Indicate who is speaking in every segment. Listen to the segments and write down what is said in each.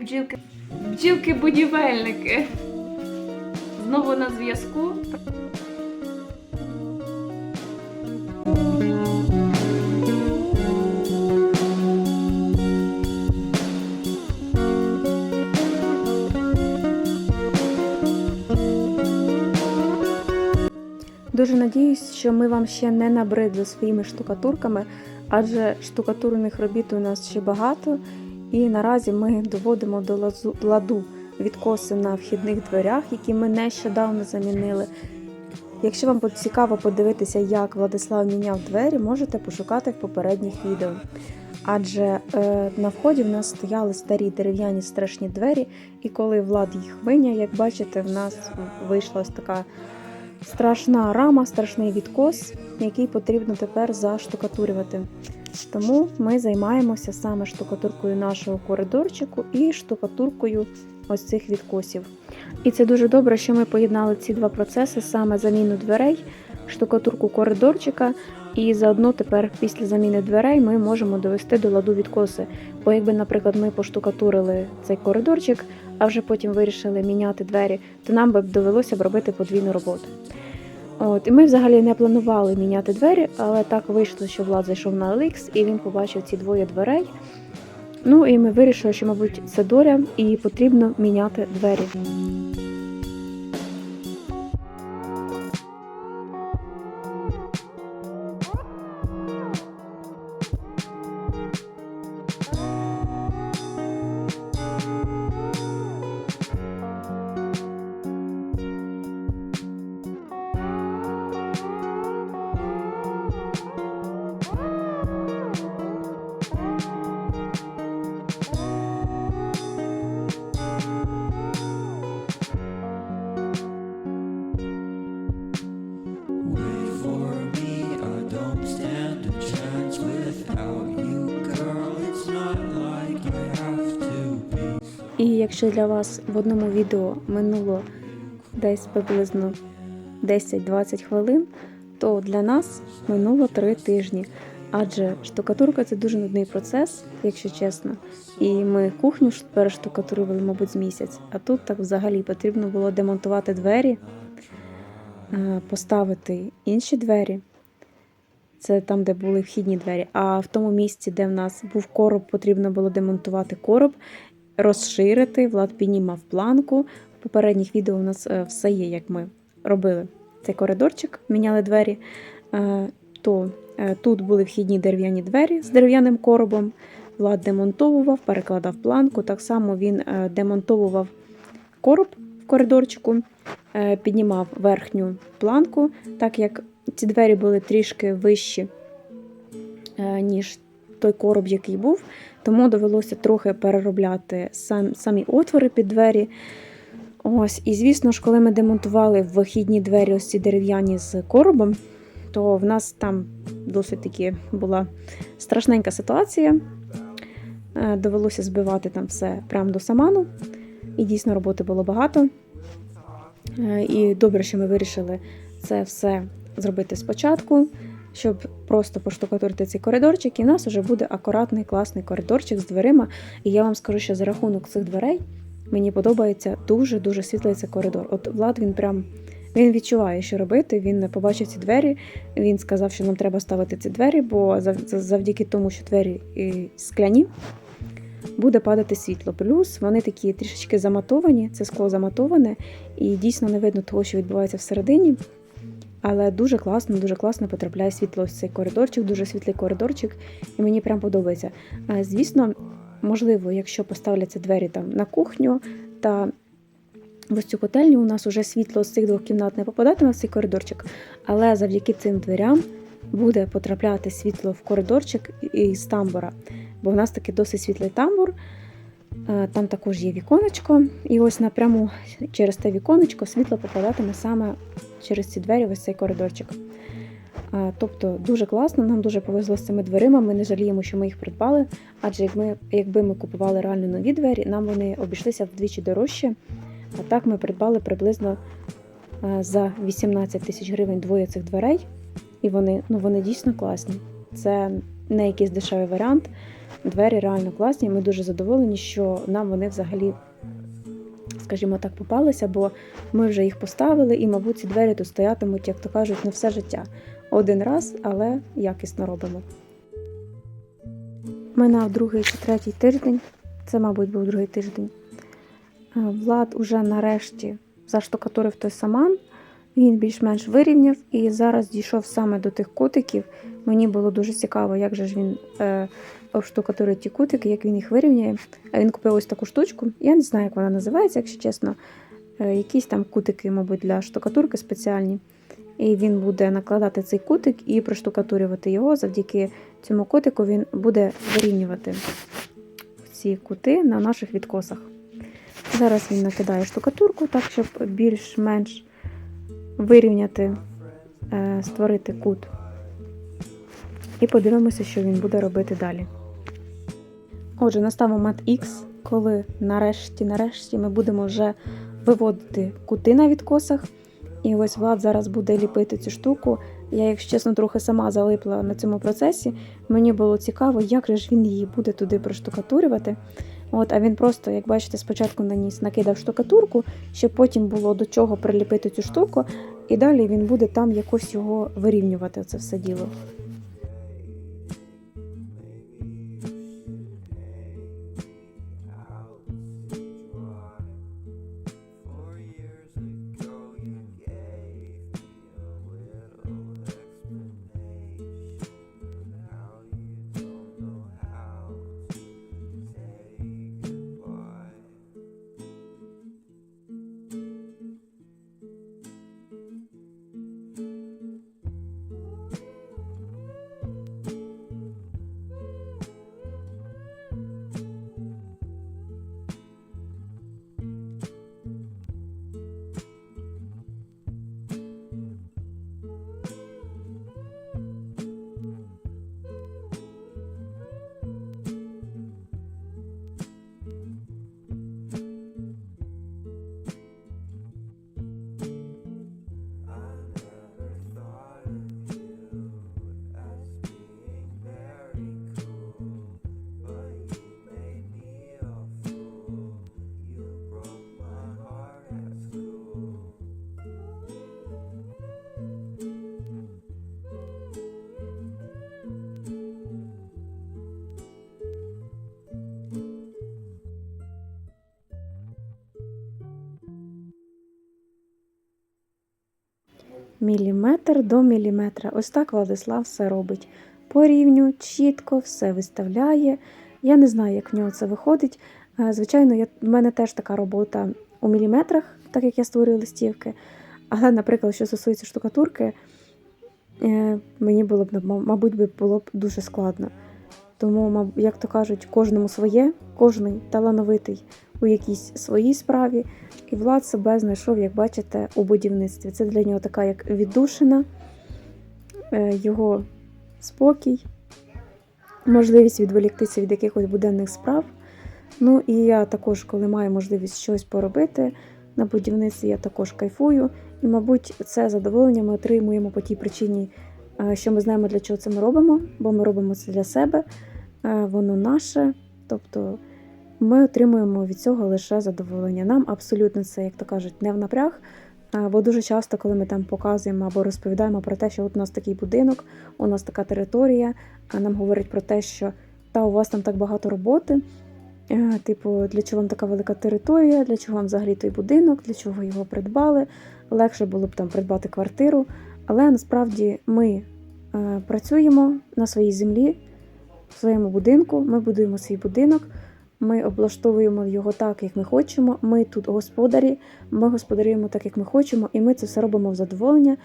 Speaker 1: бджілки, бджілки-будівельники. Знову на зв'язку.
Speaker 2: Дуже надіюсь, що ми вам ще не набридли своїми штукатурками, адже штукатурних робіт у нас ще багато, і наразі ми доводимо до ладу відкоси на вхідних дверях, які ми нещодавно замінили. Якщо вам цікаво подивитися, як Владислав міняв двері, можете пошукати в попередніх відео. Адже е, на вході в нас стояли старі дерев'яні страшні двері, і коли Влад їх виняв, як бачите, в нас вийшла ось така страшна рама, страшний відкос, який потрібно тепер заштукатурювати. Тому ми займаємося саме штукатуркою нашого коридорчику і штукатуркою ось цих відкосів. І це дуже добре, що ми поєднали ці два процеси: саме заміну дверей, штукатурку коридорчика, і заодно тепер після заміни дверей ми можемо довести до ладу відкоси. Бо якби, наприклад, ми поштукатурили цей коридорчик, а вже потім вирішили міняти двері, то нам би довелося б робити подвійну роботу. От, і ми взагалі не планували міняти двері, але так вийшло, що Влад зайшов на OLX і він побачив ці двоє дверей. Ну і ми вирішили, що, мабуть, це доля і потрібно міняти двері. Якщо для вас в одному відео минуло десь приблизно 10-20 хвилин, то для нас минуло 3 тижні. Адже штукатурка це дуже нудний процес, якщо чесно. І ми кухню перештукатурували, мабуть, з місяць. А тут так взагалі потрібно було демонтувати двері, поставити інші двері. Це там, де були вхідні двері. А в тому місці, де в нас був короб, потрібно було демонтувати короб, розширити. Влад піднімав планку. В попередніх відео у нас е, все є, як ми робили цей коридорчик, міняли двері. Е, То е, тут були вхідні дерев'яні двері з дерев'яним коробом. Влад демонтовував, перекладав планку. Так само він демонтовував короб в коридорчику, піднімав верхню планку, так як ці двері були трішки вищі, ніж той короб, який був. Тому довелося трохи переробляти сам, самі отвори під двері. Ось, і звісно ж, коли ми демонтували вихідні двері, ось ці дерев'яні з коробом, то в нас там досить таки була страшненька ситуація. Е, Довелося збивати там все прямо до саману. І дійсно роботи було багато. Е, І добре, що ми вирішили це все зробити спочатку, щоб просто поштукатурити цей коридорчик, і нас вже буде акуратний, класний коридорчик з дверима. І я вам скажу, що за рахунок цих дверей мені подобається дуже-дуже світлий цей коридор. От Влад він прям він відчуває, що робити. Він побачив ці двері. Він сказав, що нам треба ставити ці двері, бо зав- зав- завдяки тому, що двері і скляні, буде падати світло. Плюс вони такі трішечки заматовані, це скло заматоване, і дійсно не видно того, що відбувається всередині. Але дуже класно, дуже класно потрапляє світло ось цей коридорчик, дуже світлий коридорчик, і мені прям подобається. Звісно, можливо, якщо поставляться двері там на кухню та в ось цю котельню, у нас уже світло з цих двох кімнат не попадатиме в цей коридорчик, але завдяки цим дверям буде потрапляти світло в коридорчик із тамбура. Бо в нас таки досить світлий тамбур. Там також є віконечко, і ось напряму через те віконечко світло попадатиме саме через ці двері в ось цей коридорчик. Тобто дуже класно, нам дуже повезло з цими дверима. Ми не жаліємо, що ми їх придбали. Адже як ми, якби ми купували реально нові двері, нам вони обійшлися вдвічі дорожче. А так ми придбали приблизно за 18 тисяч гривень двоє цих дверей, і вони, ну, вони дійсно класні. це не якийсь дешевий варіант. Двері реально класні. Ми дуже задоволені, що нам вони взагалі, скажімо так, попалися, бо ми вже їх поставили, і, мабуть, ці двері тут стоятимуть, як то кажуть, на все життя. Один раз, але якісно робимо. Минав другий чи третій тиждень. Це, мабуть, був другий тиждень. Е, Влад уже нарешті заштукатурив той саман. Він більш-менш вирівняв і зараз дійшов саме до тих кутиків. Мені було дуже цікаво, як же ж він е, обштукатурить ті кутики, як він їх вирівняє. А він купив ось таку штучку. Я не знаю, як вона називається, якщо чесно. Е, якісь там кутики, мабуть, для штукатурки спеціальні. І він буде накладати цей кутик і проштукатурювати його. Завдяки цьому кутику він буде вирівнювати ці кути на наших відкосах. Зараз він накидає штукатурку, так, щоб більш-менш вирівняти, е, створити кут. І подивимося, що він буде робити далі. Отже, настав момент X, коли нарешті, нарешті ми будемо вже виводити кути на відкосах. І ось Влад зараз буде ліпити цю штуку. Я, якщо чесно, трохи сама залипла на цьому процесі. Мені було цікаво, як же ж він її буде туди проштукатурювати. От, а він просто, як бачите, спочатку наніс, накидав штукатурку, щоб потім було до чого приліпити цю штуку, і далі він буде там якось його вирівнювати, це все діло. Міліметр до міліметра. Ось так Владислав все робить. По рівню, чітко, все виставляє. Я не знаю, як в нього це виходить. Е, Звичайно, я, в мене теж така робота у міліметрах, так як я створюю листівки. Але, наприклад, що стосується штукатурки, е, мені було б, мабуть, би було б дуже складно. Тому, як то кажуть, кожному своє, кожний талановитий у якійсь своїй справі. І Влад себе знайшов, як бачите, у будівництві. Це для нього така як віддушина, е, його спокій, можливість відволіктися від якихось буденних справ. Ну і я також, коли маю можливість щось поробити на будівництві, я також кайфую. І, мабуть, це задоволення ми отримуємо по тій причині, е, що ми знаємо, для чого це ми робимо, бо ми робимо це для себе, е, воно наше. Тобто ми отримуємо від цього лише задоволення. Нам абсолютно це, як то кажуть, не в напряг. Бо дуже часто, коли ми там показуємо або розповідаємо про те, що от у нас такий будинок, у нас така територія, а нам говорять про те, що та у вас там так багато роботи. Е, Типу, для чого вам така велика територія, для чого вам взагалі той будинок, для чого його придбали. Легше було б там придбати квартиру. Але насправді ми е, працюємо на своїй землі, в своєму будинку, ми будуємо свій будинок. Ми облаштовуємо його так, як ми хочемо. Ми тут господарі, ми господарюємо так, як ми хочемо, і ми це все робимо в задоволення.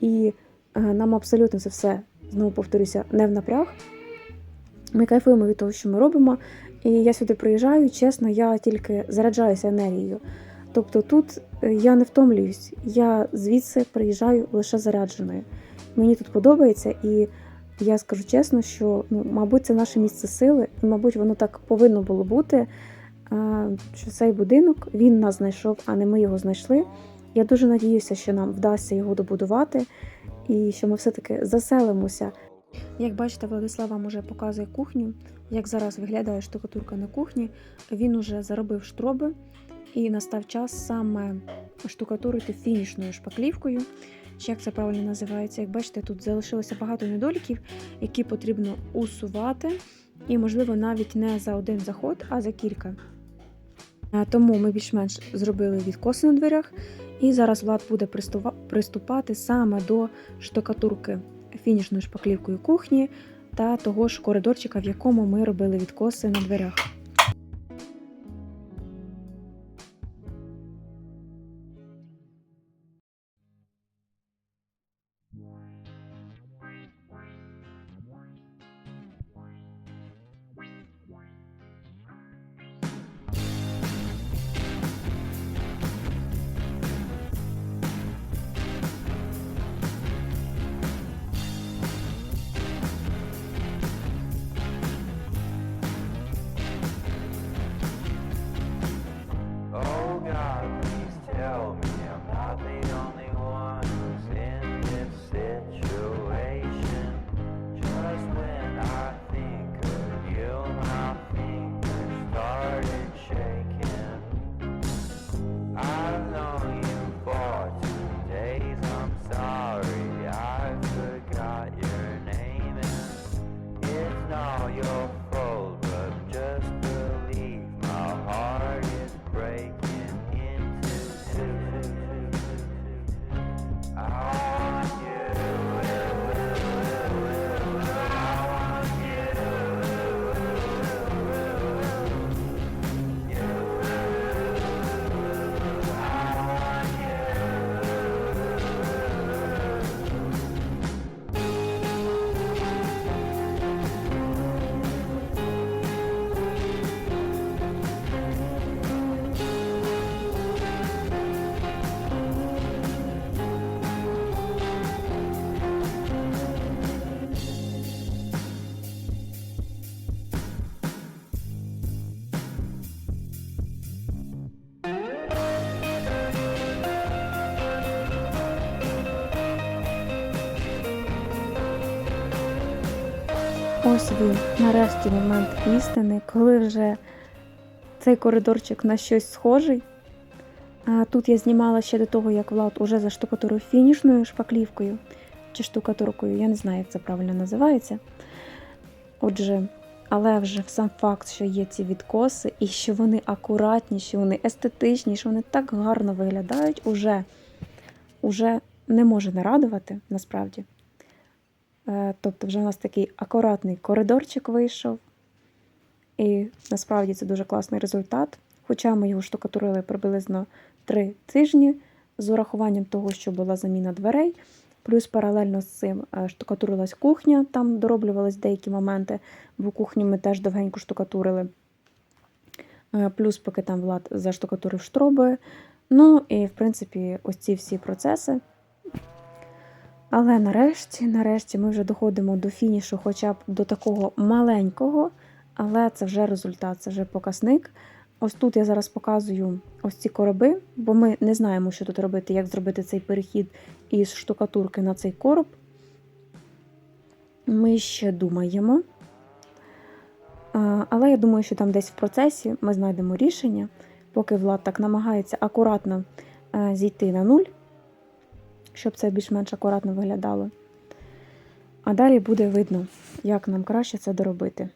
Speaker 2: І е, нам абсолютно це все, знову повторюся, не в напряг. Ми кайфуємо від того, що ми робимо. І я сюди приїжджаю, чесно, я тільки заряджаюся енергією. Тобто тут е, я не втомлююсь, я звідси приїжджаю лише зарядженою. Мені тут подобається, і я скажу чесно, що ну, мабуть, це наше місце сили, і, мабуть, воно так повинно було бути. е, Що цей будинок він нас знайшов, а не ми його знайшли. Я дуже надіюся, що нам вдасться його добудувати, і що ми все-таки заселимося Як бачите, Владислав вам уже показує кухню, як зараз виглядає штукатурка на кухні. Він уже заробив штроби і настав час саме штукатурити фінішною шпаклівкою. Чи як це правильно називається? Як бачите, тут залишилося багато недоліків, які потрібно усувати, і, можливо, навіть не за один заход, а за кілька. Тому ми більш-менш зробили відкоси на дверях, і зараз Влад буде приступати саме до штукатурки фінішною шпаклівкою кухні та того ж коридорчика, в якому ми робили відкоси на дверях. Ось нарешті момент істини, коли вже цей коридорчик на щось схожий. А тут я знімала ще до того, як Влад уже заштукатурив фінішною шпаклівкою чи штукатуркою, я не знаю, як це правильно називається. Отже, але вже сам факт, що є ці відкоси, і що вони акуратні, що вони естетичні, що вони так гарно виглядають, уже, уже не може не радувати насправді. Е, Тобто, вже у нас такий акуратний коридорчик вийшов. І насправді це дуже класний результат. Хоча ми його штукатурили приблизно 3 тижні з урахуванням того, що була заміна дверей. Плюс паралельно з цим е, штукатурилась кухня, там дороблювались деякі моменти, бо кухню ми теж довгенько штукатурили. Е, Плюс, поки там Влад заштукатурив штроби. Ну і, в принципі, ось ці всі процеси. Але нарешті, нарешті, ми вже доходимо до фінішу, хоча б до такого маленького, але це вже результат, це вже показник. Ось тут я зараз показую ось ці короби, бо ми не знаємо, що тут робити, як зробити цей перехід із штукатурки на цей короб. Ми ще думаємо. Але я думаю, що там десь в процесі ми знайдемо рішення, поки Влад так намагається акуратно е, зійти на нуль, щоб це більш-менш акуратно виглядало. А далі буде видно, як нам краще це доробити.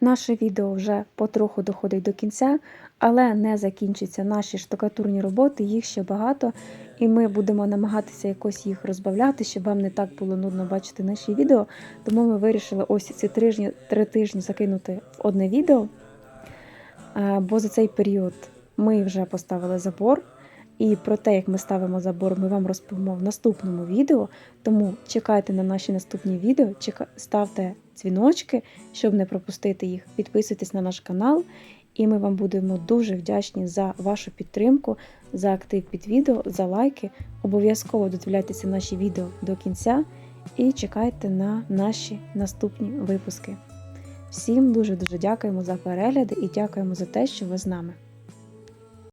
Speaker 2: Наше відео вже потроху доходить до кінця, але не закінчиться наші штукатурні роботи, їх ще багато, і ми будемо намагатися якось їх розбавляти, щоб вам не так було нудно бачити наші відео. Тому ми вирішили ось ці тижні, три тижні закинути в одне відео. Е, Бо за цей період ми вже поставили забор. І про те, як ми ставимо забор, ми вам розповімо в наступному відео. Тому чекайте на наші наступні відео, ставте дзвіночки, щоб не пропустити їх. Підписуйтесь на наш канал, і ми вам будемо дуже вдячні за вашу підтримку, за актив під відео, за лайки. Обов'язково додивляйтеся наші відео до кінця і чекайте на наші наступні випуски. Всім дуже дуже дякуємо за перегляди і дякуємо за те, що ви з нами.